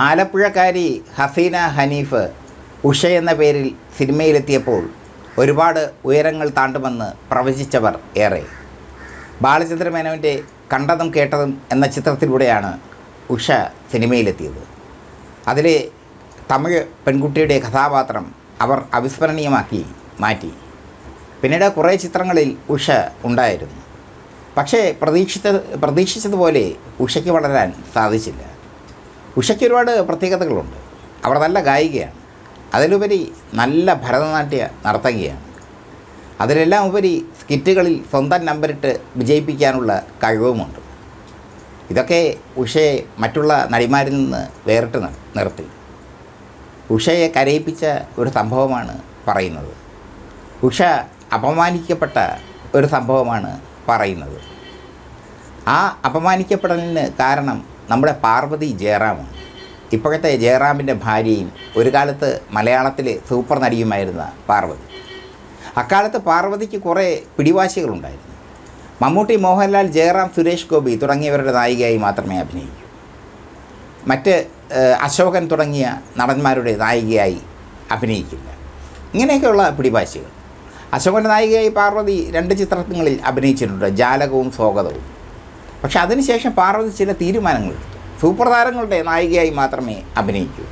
ആലപ്പുഴക്കാരി ഹസീന ഹനീഫ് ഉഷ എന്ന പേരിൽ സിനിമയിലെത്തിയപ്പോൾ ഒരുപാട് ഉയരങ്ങൾ താണ്ടുമെന്ന് പ്രവചിച്ചവർ ഏറെ. ബാലചന്ദ്രമേനോന്റെ കണ്ടതും കേട്ടതും എന്ന ചിത്രത്തിലൂടെയാണ് ഉഷ സിനിമയിലെത്തിയത്. അതിലെ തമിഴ് പെൺകുട്ടിയുടെ കഥാപാത്രം അവർ അവിസ്മരണീയമാക്കി മാറ്റി. പിന്നീട് കുറേ ചിത്രങ്ങളിൽ ഉഷ ഉണ്ടായിരുന്നു. പക്ഷേ പ്രതീക്ഷിച്ച പ്രതീക്ഷിച്ചതുപോലെ ഉഷയ്ക്ക് വളരാൻ സാധിച്ചില്ല. ഉഷയ്ക്ക് ഒരുപാട് പ്രത്യേകതകളുണ്ട്. അവർ നല്ല ഗായികയാണ്. അതിലുപരി നല്ല ഭരതനാട്യ നർത്തകിയാണ് അതിലെല്ലാം ഉപരി സ്കിറ്റുകളിൽ സ്വന്തം നമ്പറിട്ട് വിജയിപ്പിക്കാനുള്ള കഴിവുമുണ്ട്. ഇതൊക്കെ ഉഷയെ മറ്റുള്ള നടിമാരിൽ നിന്ന് വേറിട്ട് നിർത്തി. ഉഷയെ കരയിപ്പിച്ച ഒരു സംഭവമാണ് പറയുന്നത്. ഉഷ അപമാനിക്കപ്പെട്ട ഒരു സംഭവമാണ് പറയുന്നത്. ആ അപമാനിക്കപ്പെടലിന് കാരണം നമ്മുടെ പാർവതി ജയറാമാണ് ഇപ്പോഴത്തെ ജയറാമിന്റെ ഭാര്യയും ഒരു കാലത്ത് മലയാളത്തിലെ സൂപ്പർ നടിയുമായിരുന്ന പാർവതി. അക്കാലത്ത് പാർവതിക്ക് കുറേ പിടിവാശികളുണ്ടായിരുന്നു. മമ്മൂട്ടി മോഹൻലാൽ ജയറാം സുരേഷ് ഗോപി തുടങ്ങിയവരുടെ നായികയായി മാത്രമേ അഭിനയിക്കൂ. മറ്റ് അശോകൻ തുടങ്ങിയ നടന്മാരുടെ നായികയായി അഭിനയിക്കില്ല. ഇങ്ങനെയൊക്കെയുള്ള പിടിവാശികൾ. അശോകന്റെ നായികയായി പാർവതി രണ്ട് ചിത്രങ്ങളിൽ അഭിനയിച്ചിട്ടുണ്ട്. ജാലകവും സ്വാഗതവും. പക്ഷെ അതിനുശേഷം പാർവതി ചില തീരുമാനങ്ങളെടുത്തു സൂപ്പർ താരങ്ങളുടെ നായികയായി മാത്രമേ അഭിനയിക്കൂ.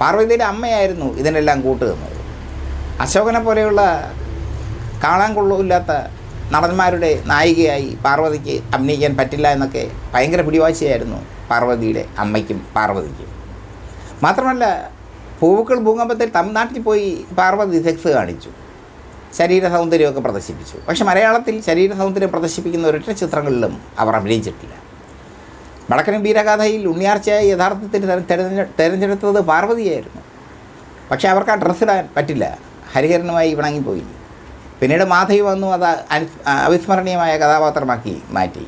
പാർവതിയുടെ അമ്മയായിരുന്നു ഇതിനെല്ലാം കൂട്ടുതന്നത് അശോകനെ പോലെയുള്ള കാണാൻ കൊള്ളില്ലാത്ത നടന്മാരുടെ നായികയായി പാർവതിക്ക് അഭിനയിക്കാൻ പറ്റില്ല എന്നൊക്കെ ഭയങ്കര പിടിവാശിയായിരുന്നു പാർവതിയുടെ അമ്മയ്ക്കും പാർവതിക്കും. മാത്രമല്ല പൂവുക്കൾ ഭൂകമ്പത്തിൽ തമിഴ്നാട്ടിൽ പോയി പാർവതി സെക്സ് കാണിച്ചു. ശരീര സൗന്ദര്യമൊക്കെ പ്രദർശിപ്പിച്ചു. പക്ഷെ മലയാളത്തിൽ ശരീര സൗന്ദര്യം പ്രദർശിപ്പിക്കുന്ന ഒരൊറ്റ ചിത്രങ്ങളിലും അവർ അഭിനയിച്ചിട്ടില്ല. വടക്കൻ വീരഗാഥയിൽ ഉണ്ണിയാർച്ചയായി യഥാർത്ഥത്തിൽ തിരഞ്ഞെടുത്തത് പാർവതിയായിരുന്നു. പക്ഷേ അവർക്ക് ആ ഡ്രസ്സ് ഇടാൻ പറ്റില്ല. ഹരിഹരനുമായി ഇണങ്ങിപ്പോയി പിന്നീട് മാധവി വന്നു അത് അവിസ്മരണീയമായ കഥാപാത്രമാക്കി മാറ്റി.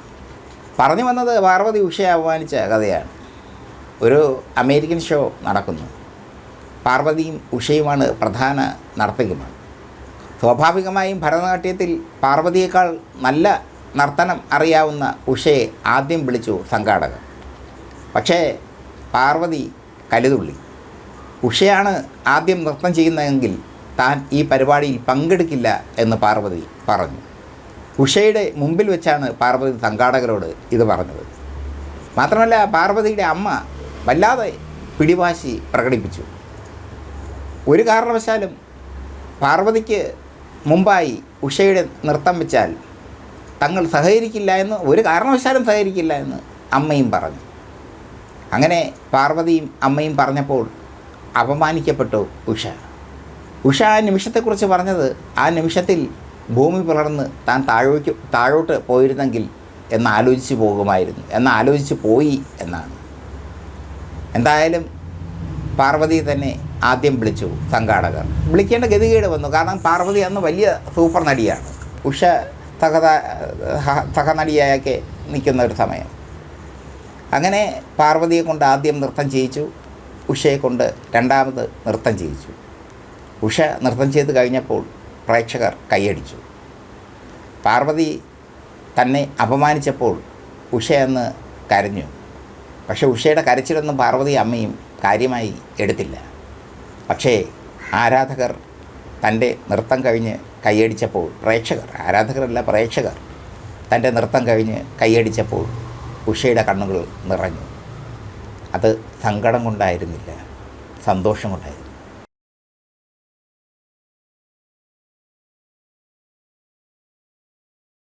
പറഞ്ഞു വന്നത് പാർവതി ഉഷയെ അപമാനിച്ച കഥയാണ്. ഒരു അമേരിക്കൻ ഷോ നടക്കുന്നു. പാർവതിയും ഉഷയുമാണ് പ്രധാന നർത്തകിമാർ. സ്വാഭാവികമായും ഭരതനാട്യത്തിൽ പാർവതിയേക്കാൾ നല്ല നർത്തനം അറിയാവുന്ന ഉഷയെ ആദ്യം വിളിച്ചു സംഘാടകർ. പക്ഷേ പാർവതി കലുതുള്ളി. ഉഷയാണ് ആദ്യം നൃത്തം ചെയ്യുന്നതെങ്കിൽ താൻ ഈ പരിപാടിയിൽ പങ്കെടുക്കില്ല എന്ന് പാർവതി പറഞ്ഞു. ഉഷയുടെ മുമ്പിൽ വെച്ചാണ് പാർവതി സംഘാടകരോട് ഇത് പറഞ്ഞത്. മാത്രമല്ല പാർവതിയുടെ അമ്മ വല്ലാതെ പിടിവാശി പ്രകടിപ്പിച്ചു. ഒരു കാരണവശാലും പാർവതിക്ക് മുമ്പായി ഉഷയുടെ നൃത്തം വെച്ചാൽ തങ്ങൾ സഹകരിക്കില്ല എന്ന് ഒരു കാരണവശാലും സഹകരിക്കില്ല എന്ന് അമ്മയും പറഞ്ഞു. അങ്ങനെ പാർവതിയും അമ്മയും പറഞ്ഞപ്പോൾ അപമാനിക്കപ്പെട്ടു ഉഷ. ഉഷ ആ നിമിഷത്തെക്കുറിച്ച് പറഞ്ഞത് ആ നിമിഷത്തിൽ ഭൂമി പിളർന്ന് താൻ താഴോട്ട് താഴോട്ട് പോയിരുന്നെങ്കിൽ എന്ന് ആലോചിച്ച് പോകുമായിരുന്നു എന്ന് ആലോചിച്ച് പോയി എന്നാണ്. എന്തായാലും പാർവതി തന്നെ ആദ്യം വിളിച്ചു സംഘാടകർ. വിളിക്കേണ്ട ഗതികേട് വന്നു. കാരണം പാർവതി അന്ന് വലിയ സൂപ്പർ നടിയാണ്. ഉഷ സഹത സഹനടിയായൊക്കെ നിൽക്കുന്ന ഒരു സമയം. അങ്ങനെ പാർവതിയെ കൊണ്ട് ആദ്യം നൃത്തം ചെയ്യിച്ചു. ഉഷയെ കൊണ്ട് രണ്ടാമത് നൃത്തം ചെയ്യിച്ചു. ഉഷ നൃത്തം ചെയ്ത് കഴിഞ്ഞപ്പോൾ പ്രേക്ഷകർ കൈയടിച്ചു. പാർവതി തന്നെ അപമാനിച്ചപ്പോൾ ഉഷ അന്ന് കരഞ്ഞു. പക്ഷേ ഉഷയുടെ കരച്ചിലൊന്നും പാർവതി അമ്മയും കാര്യമായി എടുത്തില്ല. പക്ഷേ ആരാധകർ തന്റെ നൃത്തം കഴിഞ്ഞ് കൈയടിച്ചപ്പോൾ പ്രേക്ഷകർ ആരാധകരല്ല പ്രേക്ഷകർ തന്റെ നൃത്തം കഴിഞ്ഞ് കൈയടിച്ചപ്പോൾ ഉഷയുടെ കണ്ണുകൾ നിറഞ്ഞു. അത് സങ്കടം കൊണ്ടായിരുന്നില്ല സന്തോഷം കൊണ്ടായിരുന്നു